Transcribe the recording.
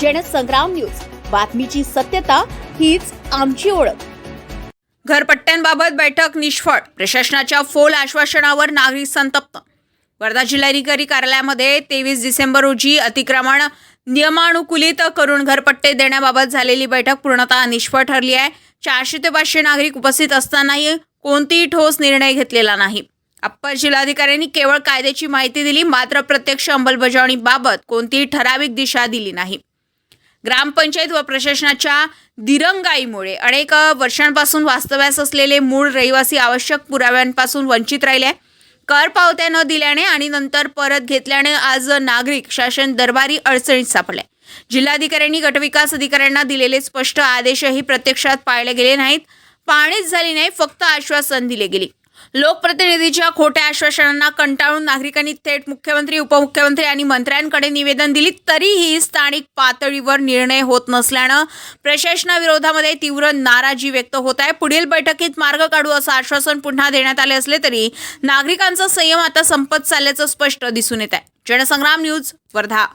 Jansangram news. बातमीची सत्यता हीच आमची ओळख. घरपट्ट्यांबाबत बैठक निष्फळ. प्रशासनाच्या फोल आश्वासनावर नागरिक संतप्त. वर्धा जिल्हाधिकारी कार्यालयामध्ये तेवीस डिसेंबर रोजी अतिक्रमण नियमानुकूलित करून घरपट्टे देण्याबाबत झालेली बैठक पूर्णतः निष्फळ ठरली आहे. चारशे ते पाचशे नागरिक उपस्थित असतानाही कोणतीही ठोस निर्णय घेतलेला नाही. अप्पर जिल्हाधिकाऱ्यांनी केवळ कायद्याची माहिती दिली मात्र प्रत्यक्ष अंमलबजावणीबाबत कोणतीही ठराविक दिशा दिली नाही. ग्रामपंचायत व प्रशासनाच्या दिरंगाईमुळे अनेक वर्षांपासून वास्तव्यास असलेले मूळ रहिवासी आवश्यक पुराव्यांपासून वंचित राहिले. कर पावत्या न दिल्याने आणि नंतर परत घेतल्याने आज नागरिक शासन दरबारी अडचणीत सापडले. जिल्हाधिकाऱ्यांनी गटविकास अधिकाऱ्यांना दिलेले स्पष्ट आदेशही प्रत्यक्षात पाळले गेले नाहीत. पाणीच झाली नाही फक्त आश्वासन दिले गेले. लोकप्रतिनिधीच्या खोट्या आश्वासनांना कंटाळून नागरिकांनी थेट मुख्यमंत्री उपमुख्यमंत्री आणि मंत्र्यांकडे निवेदन दिली तरीही स्थानिक पातळीवर निर्णय होत नसल्यानं प्रशासनाविरोधामध्ये तीव्र नाराजी व्यक्त होत आहे. पुढील बैठकीत मार्ग काढू असं आश्वासन पुन्हा देण्यात आले असले तरी नागरिकांचा संयम आता संपत चालल्याचं स्पष्ट दिसून येत आहे. जनसंग्राम न्यूज वर्धा.